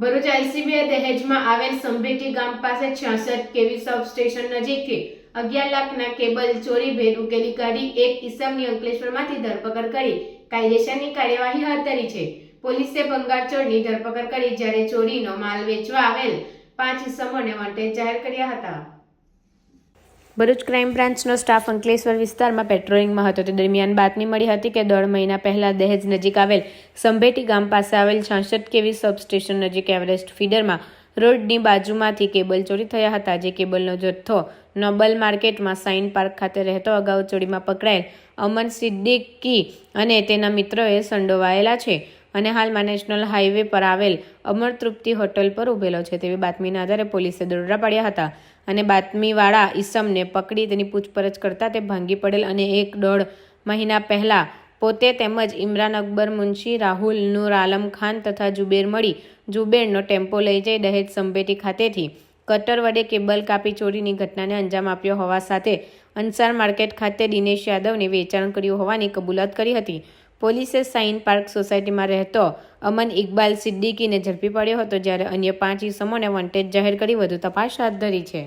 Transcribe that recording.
ભરૂચ આઈસીબીએ દહેજમાં આવેલ સંભેટી ગામ પાસે છાસઠ કેવી સબસ્ટેશન નજીકથી અગિયાર લાખના કેબલ ચોરી ભેર ઉકેલી કાઢી એક ઈસમની અંકલેશ્વરમાંથી ધરપકડ કરી. કાયદેસરની કાર્યવાહી હાથ ધરી છે. પોલીસે ભંગારચોરની ધરપકડ કરી, જ્યારે ચોરીનો માલ વેચવા આવેલ પાંચ ઈસમોને વોન્ટેડ જાહેર કર્યા હતા. ભરૂચ ક્રાઇમ બ્રાન્ચનો સ્ટાફ અંકલેશ્વર વિસ્તારમાં પેટ્રોલિંગમાં હતો. તે દરમિયાન બાતમી મળી હતી કે દોઢ મહિના પહેલા દહેજ નજીક આવેલ સંભેટી ગામ પાસે આવેલ છાસઠ કેવી સબસ્ટેશન નજીક એવરેસ્ટ ફીડરમાં રોડની બાજુમાંથી કેબલ ચોરી થયા હતા. જે કેબલનો જથ્થો નોબલ માર્કેટમાં સાઇન પાર્ક ખાતે રહેતો અગાઉ ચોરીમાં પકડાયેલ અમન સિદ્દીકી અને તેના મિત્રોએ સંડોવાયેલા છે. અને હાલમાં નેશનલ હાઈવે પર આવેલ અમર તૃપ્તિ હોટલ પર ઉભેલો છે. તેવી બાતમીના આધારે પોલીસે દોરડા પાડ્યા હતા અને બાતમીવાળા ઈસમને પકડી તેની પૂછપરછ કરતાં તે ભાંગી પડેલ અને એક દોઢ મહિના પહેલાં પોતે તેમજ ઇમરાન અકબર મુનશી, રાહુલ નૂર આલમ ખાન તથા જુબેર મળી જુબેરનો ટેમ્પો લઈ જઈ દહેજ સંભેટી ખાતેથી કટર વડે કેબલ કાપી ચોરીની ઘટનાને અંજામ આપ્યો હોવા સાથે અંસાર માર્કેટ ખાતે દિનેશ યાદવને વેચાણ કર્યું હોવાની કબૂલાત કરી હતી. પોલીસે સાઇન પાર્ક સોસાયટીમાં રહેતો અમન ઇકબાલ સિદ્દીકીને ઝડપી પડ્યો હતો, જ્યારે અન્ય પાંચ ઇસમોને વોન્ટેડ જાહેર કરી વધુ તપાસ હાથ ધરી છે.